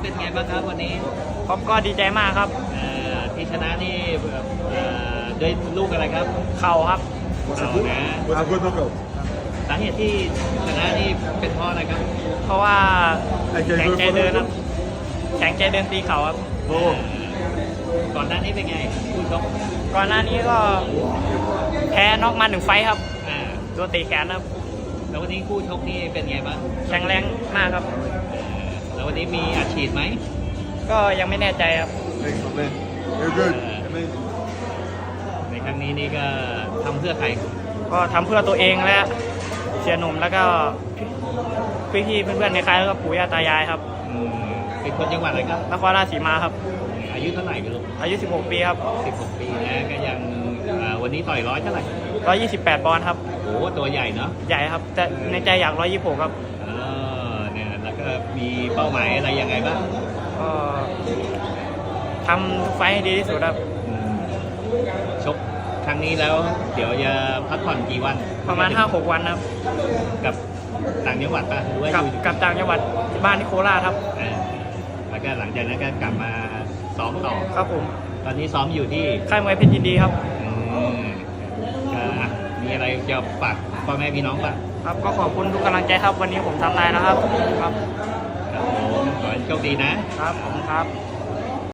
เป็นไงบ้างครับวันนี้ผมก็ดีใจมากครับเอ่อที่ชนะนี่เอ่อด้วยลูกอะไรครับเข่าครับเอานะ Was a good knockout. สาเหตุที่ชนะนี่เป็นเพราะอะไรครับ เพราะว่าไอ้เกมแข็งใจเดินครับแข็งใจเดินตีเข่าครับ โอ้ ก่อนหน้านี้เป็นไงคู่ชกก่อนหน้านี้ก็แพ้น็อกมาหนึ่งไฟท์ครับอ่าตัวตีแขนครับแล้ววันนี้คู่ชกนี่เป็นไงบ้างแข็งแรงมากครับเอ่อ แล้ววันนี้มีอัดฉีดไหมก็ยังไม่แน่ใจครับ Thanks, my man. You're good. Amazing. ในครั้งนี้นี่ก็ทำเพื่อใครก็ทำเพื่อตัวเองและเสียหนุ่มแล้วก็พี่ๆเพื่อนๆในค่ายแล้วก็ปู่ย่าตายายครับ อืมเป็นคนจังหวัดอะไรครับนครราชสีมาครับ อายุเท่าไหร่กันลูกอายุ 16 ปีครับ16ปีนะก็ยังอ่าวันนี้ต่อยร้อยเท่าไหร่128 ปอนด์ครับโอ้ตัวใหญ่เนาะใหญ่ครับแต่ในใจอยาก 126 ครับ เออเนี่ยแล้วก็ มีเป้าหมายอะไรยังไงบ้างก็ทำทุกไฟท์ให้ดีที่สุดครับ อืมชกครั้งนี้แล้ว เดี๋ยวจะพักผ่อนกี่วันประมาณ 5-6 วันครับกับต่างจังหวัดป่ะหรือว่ากับอยู่กับต่างจังหวัดบ้านที่โคราชครับเออแล้วก็หลังจากนั้นก็กลับมาซ้อมต่อ ครับผม ตอนนี้ซ้อมอยู่ที่ค่ายมวยเพชรยินดีครับ อืมก็อะ มีอะไรจะฝากพ่อแม่พี่น้องป่ะครับก็ขอบคุณทุกกำลังใจครับ วันนี้ผมทำได้แล้วครับครับครับผมขอให้โชคดีนะครับผมครับ